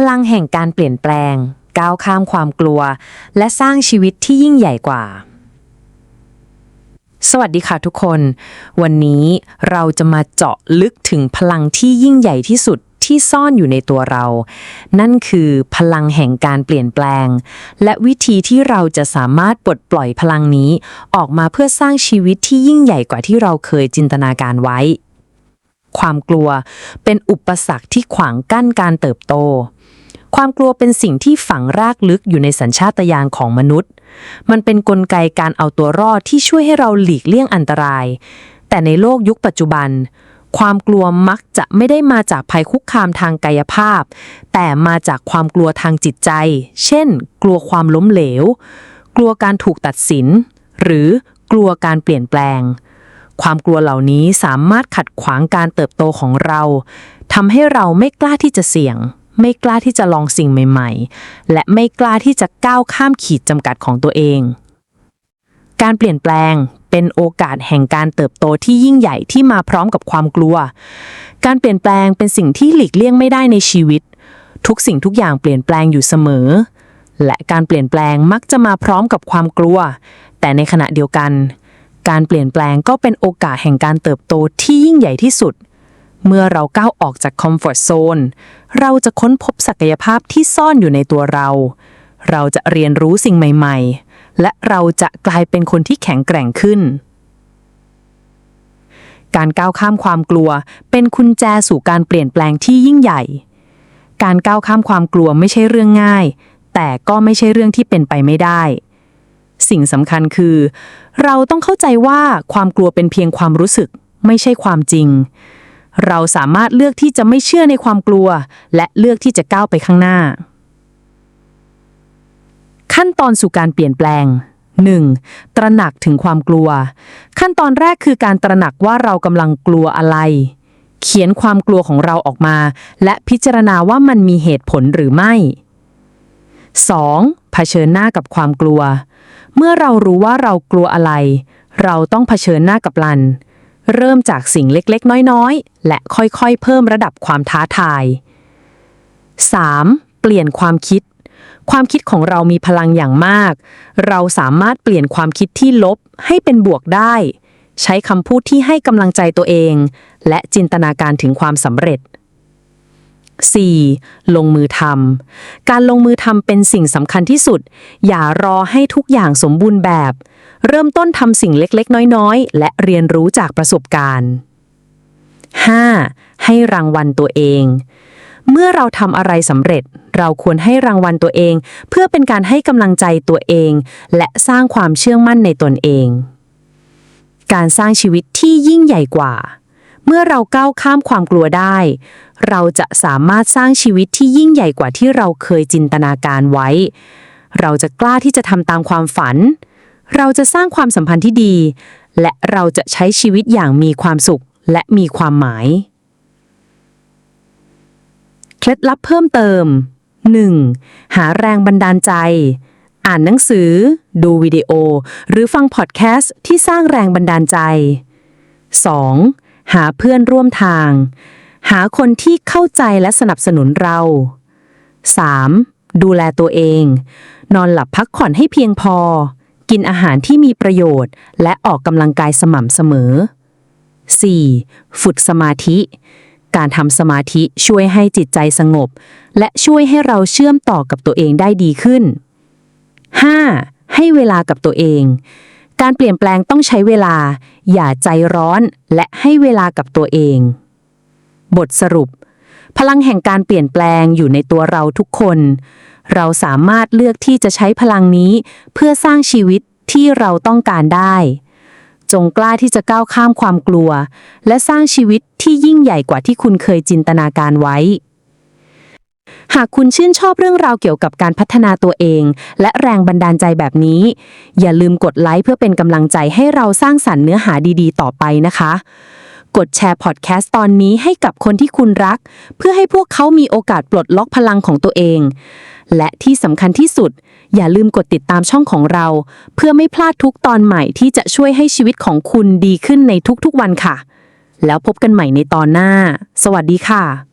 พลังแห่งการเปลี่ยนแปลง ก้าวข้ามความกลัว และสร้างชีวิตที่ยิ่งใหญ่กว่า สวัสดีค่ะทุกคน วันนี้เราจะมาเจาะลึกถึงพลังที่ยิ่งใหญ่ที่สุดที่ซ่อนอยู่ในตัวเรา นั่นคือพลังแห่งการเปลี่ยนแปลง และวิธีที่เราจะสามารถปลดปล่อยพลังนี้ ออกมาเพื่อสร้างชีวิตที่ยิ่งใหญ่กว่าที่เราเคยจินตนาการไว้ ความกลัวเป็นอุปสรรคที่ขวางกั้นการเติบโต ความกลัวเป็นสิ่งที่ฝังรากลึกอยู่ในสัญชาตญาณของมนุษย์ มันเป็นนกลไกการเอาตัวรอดที่ช่วยให้เราหลีกเลี่ยงอันตราย แต่ในโลกยุคปัจจุบัน ความกลัวมักจะไม่ได้มาจากภัยคุกคามทางกายภาพ แต่มาจากความกลัวทางจิตใจ เช่น กลัวความล้มเหลว กลัวการถูกตัดสิน หรือกลัวการเปลี่ยนแปลง ความกลัวเหล่านี้สามารถขัดขวางการเติบโตของเราทำให้เราไม่กล้าที่จะเสี่ยง ไม่กล้าที่จะลองสิ่งใหม่ ๆ และไม่กล้าที่จะก้าวข้ามขีดจำกัดของตัวเอง การเปลี่ยนแปลงเป็นโอกาสแห่งการเติบโตที่ยิ่งใหญ่ที่มาพร้อมกับความกลัว การเปลี่ยนแปลงเป็นสิ่งที่หลีกเลี่ยงไม่ได้ในชีวิต ทุกสิ่งทุกอย่างเปลี่ยนแปลงอยู่เสมอ และการเปลี่ยนแปลงมักจะมาพร้อมกับความกลัว แต่ในขณะเดียวกัน การเปลี่ยนแปลงก็เป็นโอกาสแห่งการเติบโตที่ยิ่งใหญ่ที่สุด เมื่อเราก้าวออกจากคอมฟอร์ทโซน เราจะค้นพบศักยภาพที่ซ่อนอยู่ในตัวเรา เราจะเรียนรู้สิ่งใหม่ๆ และเราจะกลายเป็นคนที่แข็งแกร่งขึ้น การก้าวข้ามความกลัว เป็นกุญแจสู่การเปลี่ยนแปลงที่ยิ่งใหญ่ การก้าวข้ามความกลัวไม่ใช่เรื่องง่าย แต่ก็ไม่ใช่เรื่องที่เป็นไปไม่ได้ สิ่งสำคัญคือ เราต้องเข้าใจว่าความกลัวเป็นเพียงความรู้สึก ไม่ใช่ความจริง เราสามารถเลือกที่จะไม่เชื่อในความกลัว และเลือกที่จะก้าวไปข้างหน้า ขั้นตอนสู่การเปลี่ยนแปลง 1. ตระหนักถึงความกลัว ขั้นตอนแรกคือการตระหนักว่าเรากำลังกลัวอะไร เขียนความกลัวของเราออกมา และพิจารณาว่ามันมีเหตุผลหรือไม่ 2. เผชิญหน้ากับความกลัว เมื่อเรารู้ว่าเรากลัวอะไร เราต้องเผชิญหน้ากับลัน เริ่มจากสิ่งเล็กๆ น้อยๆ และค่อยๆ เพิ่มระดับความท้าทาย 3. เปลี่ยนความคิด ความคิดของเรามีพลังอย่างมาก เราสามารถเปลี่ยนความคิดที่ลบให้เป็นบวกได้ ใช้คำพูดที่ให้กำลังใจตัวเอง และจินตนาการถึงความสำเร็จ 4. ลงมือทำ การลงมือทำเป็นสิ่งสำคัญที่สุด อย่ารอให้ทุกอย่างสมบูรณ์แบบ เริ่มต้นทำสิ่งเล็กๆ น้อยๆ และเรียนรู้จากประสบการณ์ 5. ให้รางวัลตัวเอง เมื่อเราทำอะไรสำเร็จ เราควรให้รางวัลตัวเอง เพื่อเป็นการให้กำลังใจตัวเอง และสร้างความเชื่อมั่นในตนเอง การสร้างชีวิตที่ยิ่งใหญ่กว่า เมื่อเราก้าวข้ามความกลัวได้ เราจะสามารถสร้างชีวิตที่ยิ่งใหญ่กว่าที่เราเคยจินตนาการไว้ เราจะกล้าที่จะทำตามความฝัน เราจะสร้างความสัมพันธ์ที่ดี และเราจะใช้ชีวิตอย่างมีความสุขและมีความหมาย เคล็ดลับเพิ่มเติม 1. หาแรงบันดาลใจ อ่านหนังสือ ดูวิดีโอ หรือฟังพอดแคสต์ที่สร้างแรงบันดาลใจ 2. หาเพื่อนร่วมทาง หาคนที่เข้าใจและสนับสนุนเรา 3. ดูแลตัวเอง นอนหลับพักผ่อนให้เพียงพอ กินอาหารที่มีประโยชน์ และออกกำลังกายสม่ำเสมอ 4. ฝึกสมาธิ การทำสมาธิช่วยให้จิตใจสงบ และช่วยให้เราเชื่อมต่อกับตัวเองได้ดีขึ้น 5. ให้เวลากับตัวเอง การเปลี่ยนแปลงต้องใช้เวลา อย่าใจร้อนและให้เวลากับตัวเอง บทสรุป พลังแห่งการเปลี่ยนแปลงอยู่ในตัวเราทุกคน เราสามารถเลือกที่จะใช้พลังนี้ เพื่อสร้างชีวิตที่เราต้องการได้ จงกล้าที่จะก้าวข้ามความกลัว และสร้างชีวิตที่ยิ่งใหญ่กว่าที่คุณเคยจินตนาการไว้ หากคุณชื่นชอบเรื่องราวเกี่ยวกับการพัฒนาตัวเอง และแรงบันดาลใจแบบนี้ อย่าลืมกดไลค์เพื่อเป็นกำลังใจให้เราสร้างสรรค์เนื้อหาดีๆ ต่อไปนะคะ กดแชร์พอดแคสต์ตอนนี้ให้กับคนที่คุณรัก เพื่อให้พวกเขามีโอกาสปลดล็อกพลังของตัวเอง และที่สำคัญที่สุด อย่าลืมกดติดตามช่องของเรา เพื่อไม่พลาดทุกตอนใหม่ที่จะช่วยให้ชีวิตของคุณดีขึ้นในทุกๆวันค่ะ แล้วพบกันใหม่ในตอนหน้า สวัสดีค่ะ